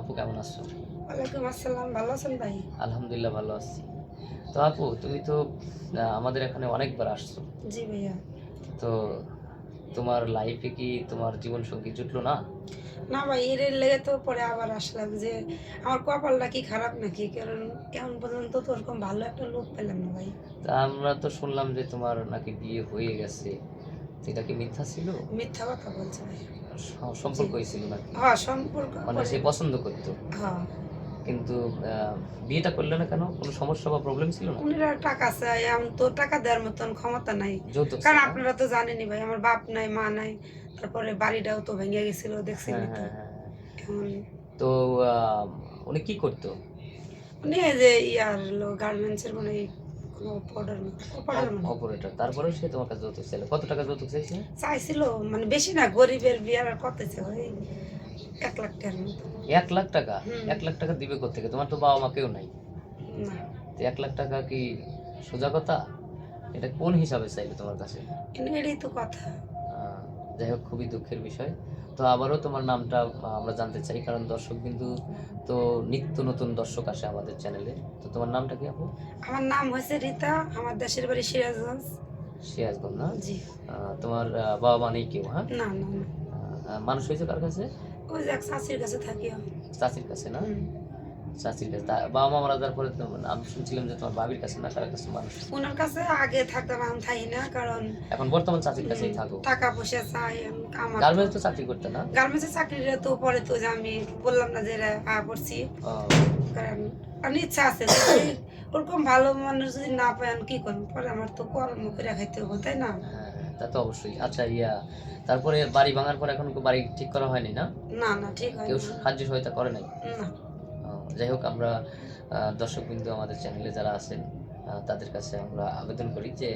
আপু কেমন আছো? ওয়ালাইকুম আসসালাম ভালো আছেন ভাই? আলহামদুলিল্লাহ ভালো আছি। তো আপু তুমি তো আমাদের এখানে অনেকবার আসছো। জি ভাইয়া। তো তোমার লাইফে কি তোমার জীবন সঙ্গী জুটলো না? না ভাই এর লেগে তো পরে আবার আসলাম যে আমার কপালটা কি খারাপ নাকি? কারণ এখন পর্যন্ত তো ওরকম ভালো একটা লোক পেলাম না ভাই। তা আমরা তো শুনলাম যে তোমার নাকি বিয়ে হয়ে গেছে। এটা কি মিথ্যা ছিল? মিথ্যা কথা বলছে ভাই সম্পর্ক হয়েছিল নাকি? হ্যাঁ সম্পর্ক মানে সে পছন্দ করতো। হ্যাঁ। কিন্তু বিয়েটা করলে না কেন? কোনো সমস্যা বা প্রবলেম ছিল না উনিরা টাকা চাই আমি তো টাকা দেওয়ার মতন ক্ষমতা নাই। কারণ আপনারা তো জানেনই ভাই আমার বাপ নাই মা নাই তারপরে বাড়িটাও তো ভেঙে গেছিল দেখছেন হ্যাঁ, তো হ্যাঁ, হ্যাঁ। তো উনি কি করতো? উনি যে ইয়ার গার্মেন্টসের মানে অপারেটর তারপরে সে তোমার কাছে যৌতুক ছিল কত টাকা যৌতুক চাইছে? চাইছিল মানে বেশি না গরিবের বিয়ার আর কত এক লাখ টাকার মতো। এক লাখ টাকা? এক লাখ টাকা দিবে কোথেকে তোমার তো বাবা মা কেউ নাই। এক লাখ টাকা কি সোজা কথা? এটা কোন হিসাবে চাইবে তোমার কাছে? এটাই তো কথা। যাই হোক খুবই দুঃখের বিষয়। তো আবারও তোমার নামটা আমরা জানতে চাই কারণ দর্শক কিন্তু তো নিত্য নতুন দর্শক আসে আমাদের চ্যানেলে তো তোমার নামটা কি আপু? আমার নাম হচ্ছে রীতা আমার দেশের বাড়ি সিরাজগঞ্জ। সিরাজগঞ্জ না? জি। তোমার বাবা মা নেই কেউ হ্যাঁ? না না মানুষ হয়েছে কার কাছে? ওই যে এক চাষির কাছে থাকি চাচির কাছে না। চাচির কাছে বাবা মা মারা যাওয়ার পরে তো আমি শুনছিলাম যে তোমার বাবির কাছে না কাছে মানুষ ওনার কাছে আগে থাকতাম আমি থাকি না? কারণ এখন বর্তমান চাচির কাছেই থাকো। টাকা পয়সা চাই আমার গার্মেন্টস তো চাকরি করতে না? চাকরিটা তো পরে তো আমি বললাম না যে আ করছি। কারণ আমার ইচ্ছা আছে ওরকম ভালো মানুষ যদি না পাই আমি কি করব? পরে আমার তো কর্ম করে খাইতে হবে তাই না? হ্যাঁ, তা তো অবশ্যই। আচ্ছা ইয়া তারপরে বাড়ি ভাঙার পর এখন বাড়ি ঠিক করা হয়নি না? না না ঠিক হয় কেউ সাহায্য সহায়তা করে নাই? না। যাই হোক আমরা দর্শক বিন্দু আমাদের চ্যানেলে যারা আছেন তাদের কাছে আমরা আবেদন করি যে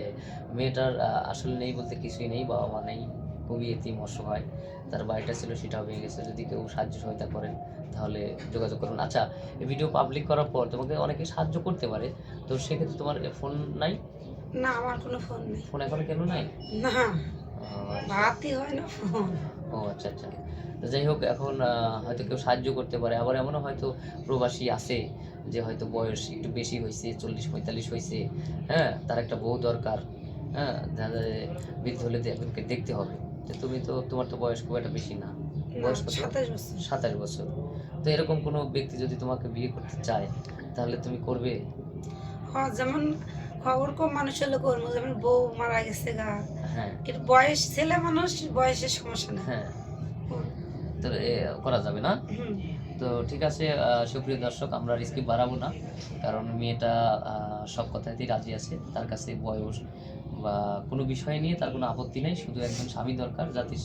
মেয়েটার আসলে নেই বলতে কিছুই নেই বাবা মা নেই খুবই এতিম অসহায়। তার বাড়িটা ছিল সেটাও ভেঙে গেছে। যদি কেউ সাহায্য সহায়তা করেন তাহলে যোগাযোগ করুন। আচ্ছা এই ভিডিও পাবলিক করার পর তোমাকে অনেকে সাহায্য করতে পারে তো সেক্ষেত্রে তোমার ফোন নাই? না আমার কোনো ফোন নেই। ফোন এখন কেন নাই? না ও, ভাতই হয় না ফোন ও আচ্ছা আচ্ছা। তো যাই হোক এখন হয়তো কেউ সাহায্য করতে পারে। আবার এমনও হয়তো প্রবাসী আছে যে হয়তো বয়স একটু বেশি হয়েছে চল্লিশ পঁয়তাল্লিশ হয়েছে হ্যাঁ তার একটা বউ দরকার হ্যাঁ বৃদ্ধ হলে দেখতে হবে। তুমি তো তোমার তো বয়স খুব একটা বেশি না বয়স কত? সাতাশ বছর। সাতাশ বছর। তো এরকম কোনো ব্যক্তি যদি তোমাকে বিয়ে করতে চায় তাহলে তুমি করবে? যেমন হ্যাঁ, ওরকম মানুষ হলে করব যেমন বউ মারা গেছে গা। হ্যাঁ। এর বয়স ছেলে মানুষ বয়সের সমস্যা না হ্যাঁ। তো করা যাবে না? তো ঠিক আছে সুপ্রিয় দর্শক আমরা রিস্কি বাড়াবো না। কারণ মেয়েটা সব কথাতেই রাজি আছে। তার কাছে বয়স বা কোনো বিষয় নিয়ে তার কোনো আপত্তি নেই। শুধু একজন স্বামী দরকার যাতে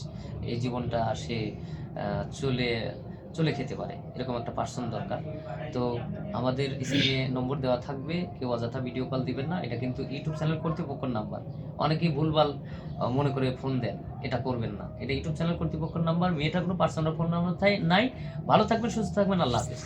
এই জীবনটা সে চলে চলে খেতে পারে, এরকম একটা পার্সন দরকার। তো আমাদের স্ক্রিনে নম্বর দেওয়া থাকবে, কেউ অযথা ভিডিও কল দিবেন না, এটা কিন্তু ইউটিউব চ্যানেল কর্তৃপক্ষের নাম্বার অনেকেই ভুলভাল মনে করে ফোন দেন, এটা করবেন না। এটা ইউটিউব চ্যানেল কর্তৃপক্ষের নাম্বার মেয়েটার কোনো পার্সোনাল ফোন নাম্বার নাই। ভালো থাকবেন, সুস্থ থাকবেন, আল্লাহ হাফেজ।